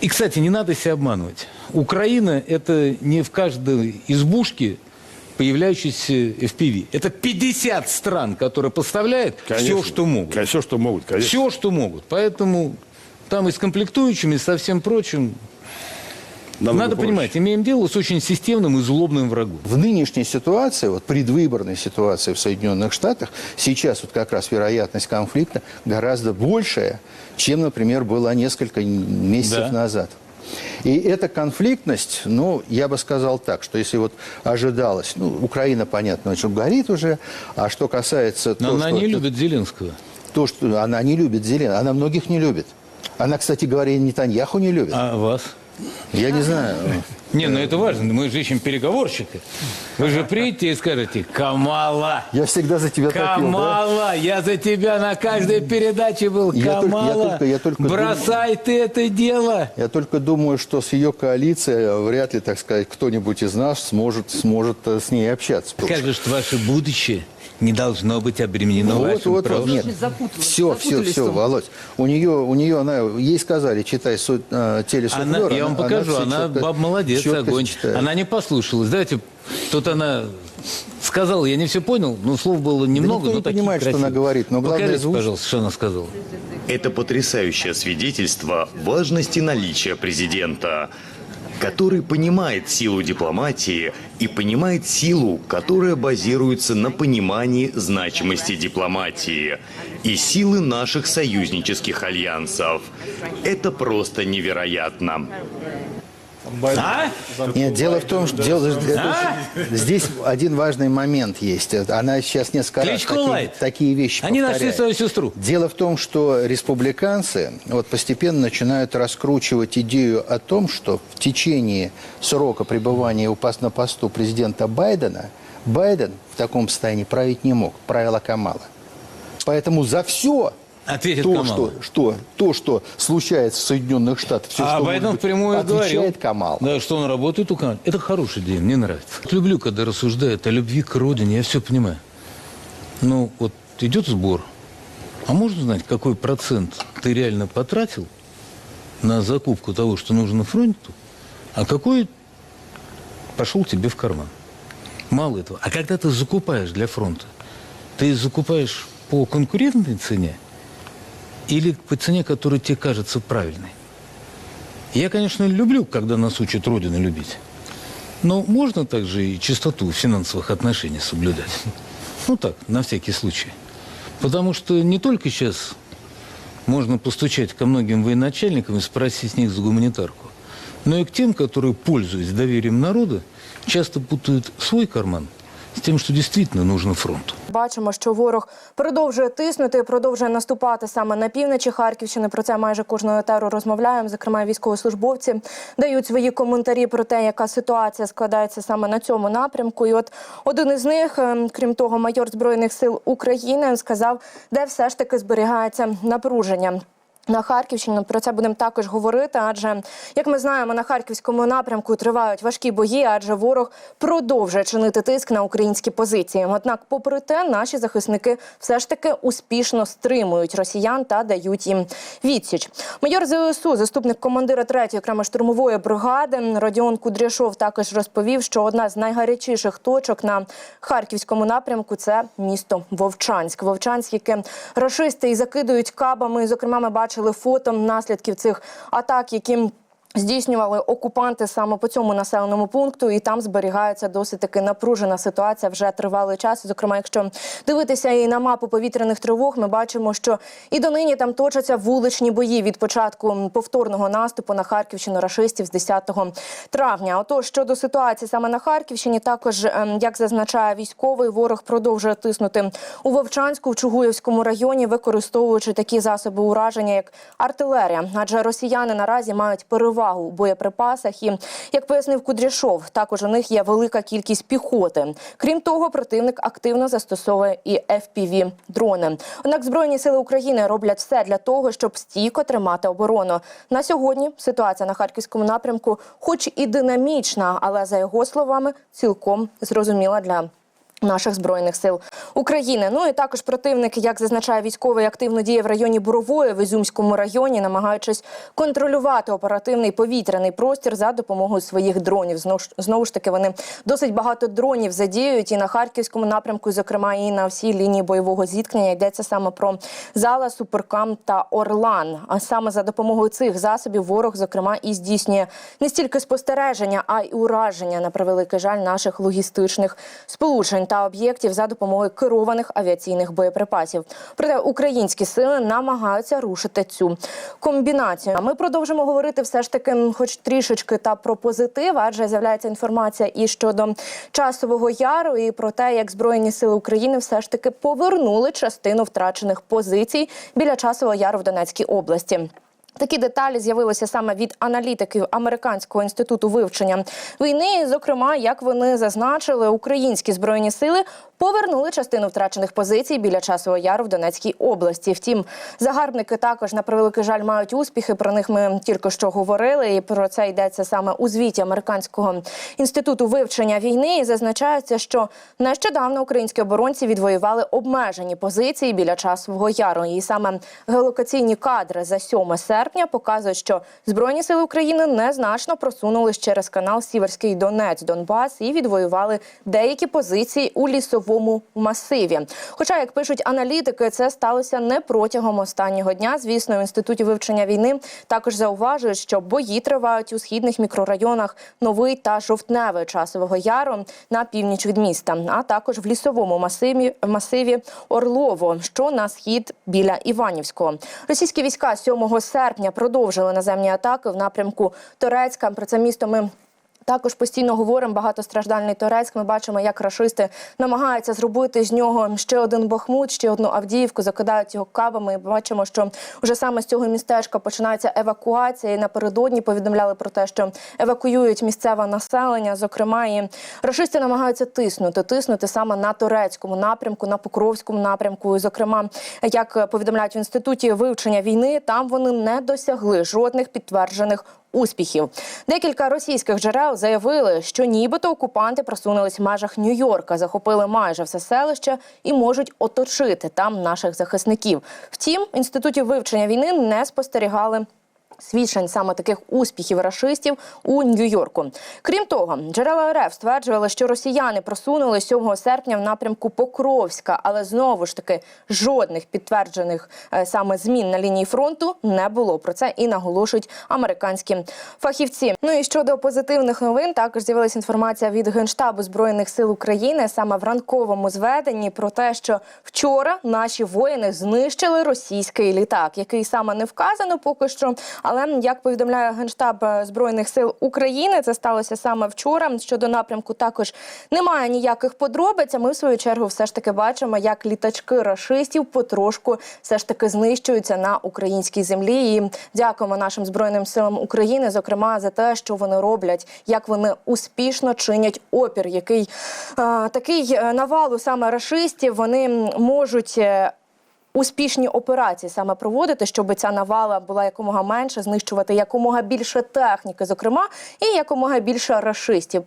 И, кстати, не надо себя обманывать. Украина – это не в каждой избушке появляющийся FPV. Это 50 стран, которые поставляют все, что могут. Все, что могут, конечно. Все, что могут. Поэтому там и с комплектующими, и со всем прочим. Намного Надо проще. понимать, имеем дело с очень системным и злобным врагом. В нынешней ситуации, вот предвыборной ситуации в Соединенных Штатах, сейчас вот как раз вероятность конфликта гораздо большая, чем, например, была несколько месяцев Да. назад. И эта конфликтность, ну, я бы сказал так, что если вот ожидалось, ну, Украина, понятно, что горит уже, а что касается... Но то, она что- не любит Зеленского. То, что она не любит Зеленского, она многих не любит. Она, кстати говоря, и Нетаньяху не любит. А вас? Я не знаю. Не, ну это важно. Мы же ищем переговорщика. Вы же приедете и скажете, Камала, Я всегда за тебя топил, да? Камала, я за тебя на каждой передаче был. Я только- я Камала, только- я только бросай ты это дело. Я только думаю, что с ее коалицией вряд ли, так сказать, кто-нибудь из нас сможет, сможет э, с ней общаться. Скажешь, что ваше будущее не должно быть обременено Ну, вот, вашим вот, вот, прошлым. нет. Все, все, запутались все, там. Володь. У нее, у нее, она, ей сказали, читай су, э, телесуфлер, Она, я вам покажу, всё она, баба молодец, чётко огонь. Она не послушалась. Давайте, тут она сказала, я не все понял, но слов было немного. никто но не понимает, что красивых. она говорит, но главное Покажите, звук. пожалуйста, что она сказала. Это потрясающее свидетельство важности наличия президента, который понимает силу дипломатии и понимает силу, которая базируется на понимании значимости дипломатии и силы наших союзнических альянсов. Это просто невероятно. А? Нет, дело в том, что дело, А? здесь один важный момент есть. Она сейчас несколько раз Кличко такие, лайт. такие вещи Они нашли повторяет. свою сестру. Дело в том, что республиканцы вот постепенно начинают раскручивать идею о том, что в течение срока пребывания на посту президента Байдена Байден в таком состоянии править не мог, правила Камала. Поэтому за все Ответит то, Камала. что, что, то, что случается в Соединенных Штатах, все, а что Байден быть, впрямую отвечает говорил, Камал. Да, что он работает у Камала. Это хорошая идея, мне нравится. Люблю, когда рассуждают о любви к родине, я все понимаю. Ну, вот идет сбор. А можно знать, какой процент ты реально потратил на закупку того, что нужно фронту, а какой пошел тебе в карман? Мало этого. А когда ты закупаешь для фронта, ты закупаешь по конкурентной цене или по цене, которая тебе кажется правильной? Я, конечно, люблю, когда нас учат Родину любить. Но можно также и чистоту финансовых отношений соблюдать. Ну так, на всякий случай. Потому что не только сейчас можно постучать ко многим военачальникам и спросить с них за гуманитарку, но и к тем, которые, пользуясь доверием народа, часто путают свой карман с тем, что действительно нужно фронту. Бачимо, що ворог продовжує тиснути, продовжує наступати саме на півночі Харківщини. Про це майже кожного етеру розмовляємо. Зокрема, військовослужбовці дають свої коментарі про те, яка ситуація складається саме на цьому напрямку. І от один із них, ем, крім того, майор збройних сил України, сказав, де все ж таки зберігається напруження. На Харківщині про це будемо також говорити. Адже як ми знаємо, на харківському напрямку тривають важкі бої, адже ворог продовжує чинити тиск на українські позиції. Однак, попри те, наші захисники все ж таки успішно стримують росіян та дають їм відсіч. Майор ЗСУ, заступник командира 3-ї окремої штурмової бригади Родіон Кудряшов також розповів, що одна з найгарячіших точок на харківському напрямку це місто Вовчанськ. Вовчанськ, яке рашисти і закидують кабами. Зокрема, ми бачили фото наслідків цих атак, які Здійснювали окупанти саме по цьому населеному пункту, і там зберігається досить таки напружена ситуація вже тривалий час. Зокрема, якщо дивитися і на мапу повітряних тривог, ми бачимо, що і донині там точаться вуличні бої від початку повторного наступу на Харківщину рашистів з 10 травня. Отож, щодо ситуації саме на Харківщині, також ем, як зазначає військовий, ворог продовжує тиснути у Вовчанську в Чугуївському районі, використовуючи такі засоби ураження, як артилерія. Адже росіяни наразі мають перевагу у боєприпасах. І як пояснив Кудряшов, також у них є велика кількість піхоти. Крім того, противник активно застосовує і fpv дрони. Однак збройні сили України роблять все для того, щоб стійко тримати оборону. На сьогодні ситуація на харківському напрямку, хоч і динамічна, але за його словами, цілком зрозуміла для Наших збройних сил України. Ну і також противник, як зазначає військовий, активно діє в районі Бурової в Ізюмському районі, намагаючись контролювати оперативний повітряний простір за допомогою своїх дронів. Знову ж таки вони досить багато дронів задіюють і на харківському напрямку, зокрема і на всій лінії бойового зіткнення. Йдеться саме про зала, суперкам та Орлан. А саме за допомогою цих засобів ворог, зокрема, і здійснює не стільки спостереження, а й ураження на превеликий жаль наших логістичних сполучень та об'єктів за допомогою керованих авіаційних боєприпасів. Проте українські сили намагаються рушити цю комбінацію. А ми продовжимо говорити все ж таки, хоч трішечки та про позитив, адже з'являється інформація і щодо часового яру, і про те, як збройні сили України все ж таки повернули частину втрачених позицій біля часового яру в Донецькій області. Такі деталі з'явилися саме від аналітиків Американського інституту вивчення війни. Зокрема, як вони зазначили, українські збройні сили повернули частину втрачених позицій біля часового яру в Донецькій області. Втім, загарбники також на превеликий жаль мають успіхи. Про них ми тільки що говорили, і про це йдеться саме у звіті Американського інституту вивчення війни. І зазначається, що нещодавно українські оборонці відвоювали обмежені позиції біля часового яру. І саме геолокаційні кадри за 7 серпня показують, що збройні сили України незначно просунулись через канал Сіверський Донець, Донбас і відвоювали деякі позиції у лісовому масиві. Хоча, як пишуть аналітики, це сталося не протягом останнього дня. Звісно, в інституті вивчення війни також зауважують, що бої тривають у східних мікрорайонах Новий та Жовтневий часового яру на північ від міста, а також в лісовому масиві, масиві Орлово, що на схід біля Іванівського. Російські війська 7 серпня продовжили наземні атаки в напрямку Торецька. Про це місто ми. Також постійно говоримо багатостраждальний Торецьк. Ми бачимо, як рашисти намагаються зробити з нього ще один Бахмут, ще одну Авдіївку, закидають його кабами. І бачимо, що вже саме з цього містечка починається евакуація. І напередодні повідомляли про те, що евакуюють місцеве населення. Зокрема, і рашисти намагаються тиснути, тиснути саме на турецькому напрямку, на Покровському напрямку. І, зокрема, як повідомляють в інституті вивчення війни, там вони не досягли жодних підтверджених успіхів. Декілька російських джерел заявили, що нібито окупанти просунулись в межах Нью-Йорка, захопили майже все селище і можуть оточити там наших захисників. Втім, інститутів вивчення війни не спостерігали. Свідчень саме таких успіхів рашистів у Нью-Йорку. Крім того, джерела РФ стверджували, що росіяни просунули 7 серпня в напрямку Покровська, але знову ж таки жодних підтверджених е, саме змін на лінії фронту не було. Про це і наголошують американські фахівці. Ну і щодо позитивних новин, також з'явилася інформація від генштабу збройних сил України саме в ранковому зведенні про те, що вчора наші воїни знищили російський літак, який саме не вказано поки що. Але як повідомляє генштаб е, збройних сил України, це сталося саме вчора. Щодо напрямку також немає ніяких подробиць. А Ми в свою чергу все ж таки бачимо, як літачки рашистів потрошку все ж таки знищуються на українській землі. І дякуємо нашим збройним силам України, зокрема за те, що вони роблять, як вони успішно чинять опір, який е, такий е, навалу саме рашистів вони можуть. Успішні операції саме проводити, щоб ця навала була якомога менше, знищувати якомога більше техніки, зокрема, і якомога більше рашистів.